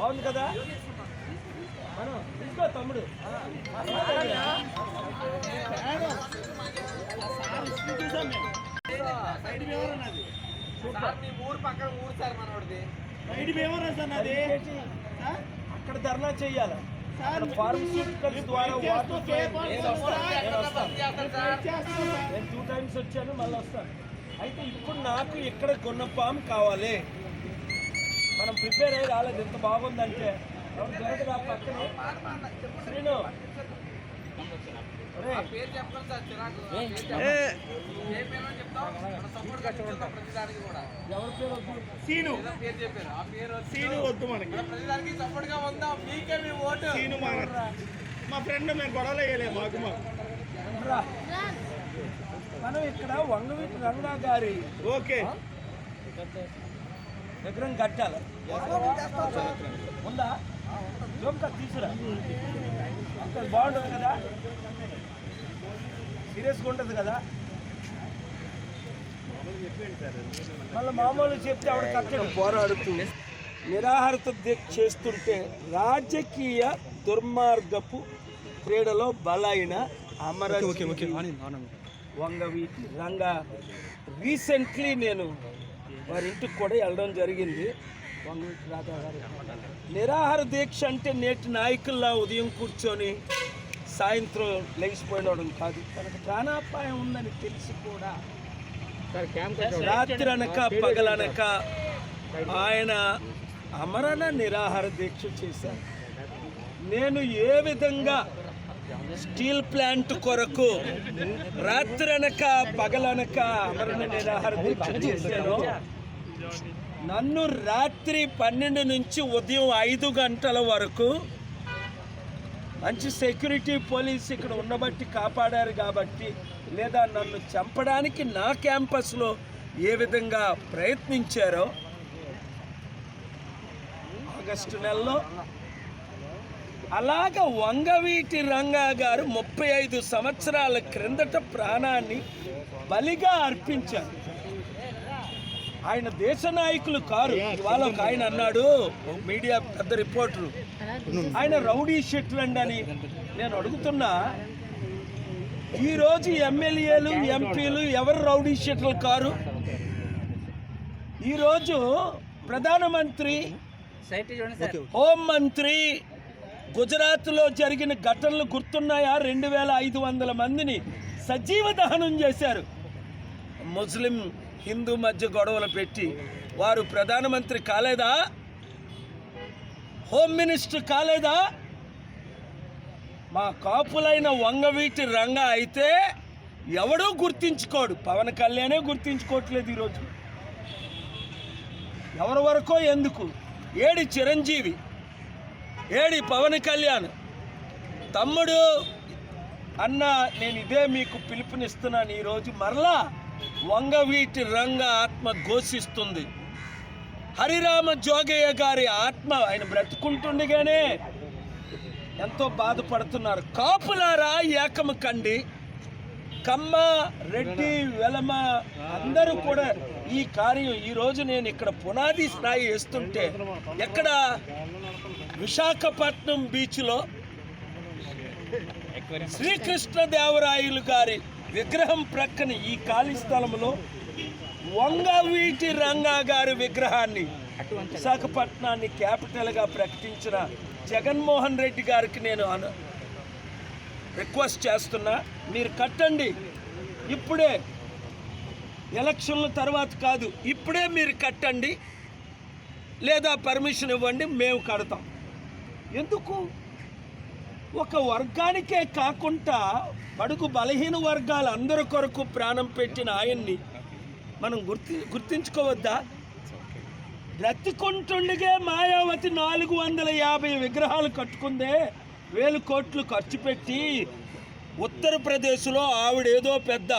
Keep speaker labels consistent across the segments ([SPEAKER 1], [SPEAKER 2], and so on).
[SPEAKER 1] బాగుంది కదా? మనం తీసుకో తమ్ముడు? అక్కడ ధర్నా చెయ్యాలి నేను టూ టైమ్స్ వచ్చాను మళ్ళీ వస్తాను. అయితే ఇప్పుడు నాకు ఇక్కడ గున్నపాం కావాలి. మనం ప్రిపేర్ అయ్యి రాలేదు. ఎంత బాగుందంటే. ఎవరు జరగదు ఆ పక్కన. శ్రీను. ఒరేయ్,
[SPEAKER 2] పేరు చెప్పండి సార్ చిరాకు పేరు చెప్పండి. ఏ పేరు చెప్తాం మన సపోర్ట్గా చూడతాం ప్రతిదానికి కూడా
[SPEAKER 1] ఎవరి పేరు వద్దు?
[SPEAKER 3] సీను.
[SPEAKER 2] ఏదో పేరు చెప్పారు. ఆ పేరు వద్దు.
[SPEAKER 3] సీను వద్దు మనకి.
[SPEAKER 2] మన ప్రతిదానికి సపోర్ట్గా ఉందాం? మీకే మీ ఓటు.
[SPEAKER 3] సీను మా మా ఫ్రెండ్ మేము గొడవలు వేయలేము మాకు మాకు.
[SPEAKER 1] మనం ఇక్కడ వంగవీటి రంగా గారి
[SPEAKER 3] ఓకే.
[SPEAKER 1] విగ్రహం కట్టాలి. ఉందా? జోమ్కా తీసురా. అంత బాగుంటుంది కదా? సీరియస్గా ఉంటుంది కదా? మళ్ళీ మామూలు చెప్తే ఆవిడ కట్టడం. పోరాడుతూ నిరాహారత దీక్ష చేస్తుంటే రాజకీయ దుర్మార్గపు క్రీడలో బలైన అమర వంగవీటి రంగా. రీసెంట్లీ నేను వారి ఇంటికి కూడా వెళ్ళడం జరిగింది. వంగవీటి రాధా గారి నిరాహార దీక్ష అంటే నేటి నాయకుల్లా ఉదయం కూర్చొని సాయంత్రం లేచిపోయినవడం కాదు. తనకు ప్రాణాపాయం ఉందని తెలిసి కూడా రాత్రి అనక పగలనక ఆయన అమరణ నిరాహార దీక్ష చేశారు. నేను ఏ విధంగా స్టీల్ ప్లాంట్ కొరకు రాత్రి అనక పగలనక అమరణ నిరాహార దీక్ష చేశాను నన్ను రాత్రి పన్నెండు నుంచి ఉదయం ఐదు గంటల వరకు మంచి సెక్యూరిటీ పోలీస్ ఇక్కడ ఉండబట్టి కాపాడారు కాబట్టి లేదా నన్ను చంపడానికి నా క్యాంపస్లో ఏ విధంగా ప్రయత్నించారో ఆగస్టు నెలలో అలాగ వంగవీటి రంగా గారు ముప్పై ఐదు సంవత్సరాల క్రిందట ప్రాణాన్ని బలిగా అర్పించారు. ఆయన దేశ నాయకులు కారు. ఇవాళ ఒక ఆయన అన్నాడు మీడియా పెద్ద రిపోర్టరు. ఆయన రౌడీ షెట్లండ్ అని నేను అడుగుతున్నా ఈరోజు ఎమ్మెల్యేలు ఎంపీలు ఎవరు రౌడీ షెట్లు కారు? ఈరోజు ప్రధానమంత్రి హోం మంత్రి గుజరాత్లో జరిగిన ఘటనలు గుర్తున్నాయా? రెండు వేల ఐదు వందల మందిని సజీవ దహనం చేశారు. ముస్లిం హిందూ మధ్య గొడవలు పెట్టి వారు ప్రధానమంత్రి కాలేదా? హోమ్ మినిస్టర్ కాలేదా? మా కాపులైన వంగవీటి రంగ అయితే ఎవడూ గుర్తించుకోడు. పవన్ కళ్యాణే గుర్తించుకోవట్లేదు ఈరోజు. ఎవరి వరకో ఎందుకు? ఏడి చిరంజీవి ఏడి పవన్ కళ్యాణ్ తమ్ముడు అన్న నేను ఇదే మీకు పిలుపునిస్తున్నాను ఈరోజు. మరలా వంగవీటి రంగ ఆత్మ ఘోషిస్తుంది. హరిరామ జోగయ్య గారి ఆత్మ ఆయన బ్రతుకుంటుండగానే ఎంతో బాధపడుతున్నారు. కాపులారా ఏకము కండి. కమ్మ రెడ్డి వెలమ అందరూ కూడా ఈ కార్యం ఈ రోజు నేను ఇక్కడ పునాది స్థాయి వేస్తుంటే ఎక్కడ విశాఖపట్నం బీచ్లో శ్రీకృష్ణదేవరాయలు గారి విగ్రహం ప్రక్కన ఈ ఖాళీ స్థలంలో వంగవీటి రంగా గారి విగ్రహాన్ని విశాఖపట్నాన్ని క్యాపిటల్గా ప్రకటించిన జగన్మోహన్ రెడ్డి గారికి నేను అను రిక్వెస్ట్ చేస్తున్నా. మీరు కట్టండి. ఇప్పుడే ఎలక్షన్ల తర్వాత కాదు ఇప్పుడే మీరు కట్టండి. లేదా పర్మిషన్ ఇవ్వండి మేము కడతాం. ఎందుకు? ఒక వర్గానికే కాకుండా బడుగు బలహీన వర్గాలు అందరి కొరకు ప్రాణం పెట్టిన ఆయన్ని మనం గుర్తి గుర్తించుకోవద్దా? బ్రతికుంటుండగే మాయావతి నాలుగు వందల యాభై విగ్రహాలు కట్టుకుందే వేలు కోట్లు ఖర్చు పెట్టి ఉత్తరప్రదేశ్లో ఆవిడేదో పెద్ద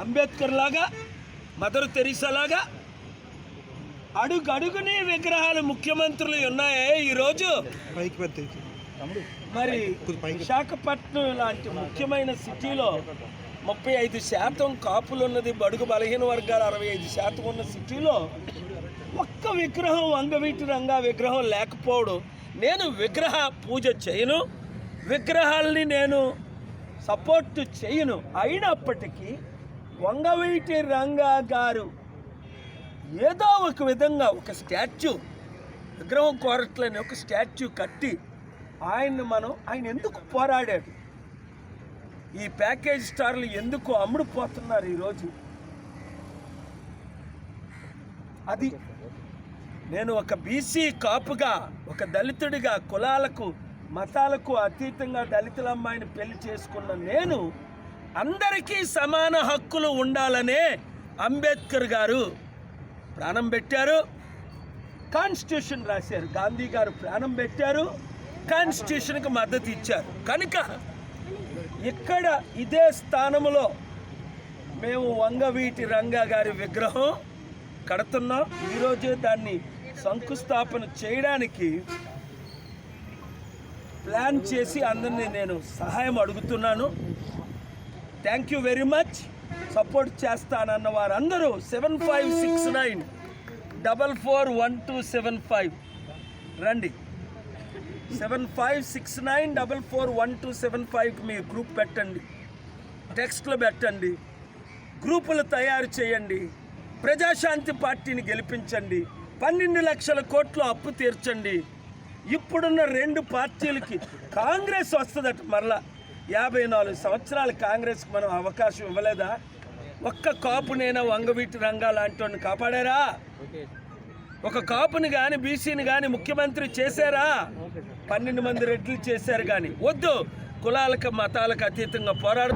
[SPEAKER 1] అంబేద్కర్ లాగా మదర్ తెరీసా లాగా అడుగు అడుగుని విగ్రహాలు ముఖ్యమంత్రులు ఉన్నాయే ఈరోజు? మరి విశాఖపట్నం లాంటి ముఖ్యమైన సిటీలో ముప్పై ఐదు శాతం కాపులు ఉన్నది బడుగు బలహీన వర్గాలు అరవై ఐదు శాతం ఉన్న సిటీలో ఒక్క విగ్రహం వంగవీటి రంగా విగ్రహం లేకపోవడం. నేను విగ్రహ పూజ చేయను. విగ్రహాల్ని నేను సపోర్ట్ చేయను. అయినప్పటికీ వంగవీటి రంగా గారు ఏదో ఒక విధంగా ఒక స్టాచ్యూ విగ్రహం కోరట్లని ఒక స్టాచ్యూ కట్టి ఆయన్ని మనం ఆయన ఎందుకు పోరాడాడు? ఈ ప్యాకేజ్ స్టార్లు ఎందుకు అమ్ముడుపోతున్నారు ఈరోజు? అది నేను ఒక బీసీ కాపుగా ఒక దళితుడిగా కులాలకు మతాలకు అతీతంగా దళితుల అమ్మాయిని పెళ్ళి చేసుకున్న నేను అందరికీ సమాన హక్కులు ఉండాలనే అంబేద్కర్ గారు ప్రాణం పెట్టారు. కాన్స్టిట్యూషన్ రాశారు. గాంధీ గారు ప్రాణం పెట్టారు. కాన్స్టిట్యూషన్కి మద్దతు ఇచ్చారు. కనుక ఇక్కడ ఇదే స్థానంలో మేము వంగవీటి రంగా గారి విగ్రహం కడుతున్నాం. ఈరోజే దాన్ని శంకుస్థాపన చేయడానికి ప్లాన్ చేసి అందరినీ నేను సహాయం అడుగుతున్నాను. Thank you very much. Support చేస్తానన్న వారందరూ seven five six nine double four one two seven five. రండి. Seven five six nine double four one two seven ఫైవ్కి మీ గ్రూప్ పెట్టండి. టెక్స్ట్లు పెట్టండి. గ్రూపులు తయారు చేయండి. ప్రజాశాంతి పార్టీని గెలిపించండి. పన్నెండు లక్షల కోట్లు అప్పు తీర్చండి. ఇప్పుడున్న రెండు పార్టీలకి కాంగ్రెస్ వస్తుందట మరలా. యాభై నాలుగు సంవత్సరాలు కాంగ్రెస్కి మనం అవకాశం ఇవ్వలేదా? ఒక్క కాపునైనా వంగవీటి రంగా లాంటి కాపాడారా? ఒక కాపుని కానీ బీసీని కానీ ముఖ్యమంత్రి చేశారా? పన్నెండు మంది రెడ్లు చేశారు కానీ వద్దు కులాలకు మతాలకు అతీతంగా పోరాడు.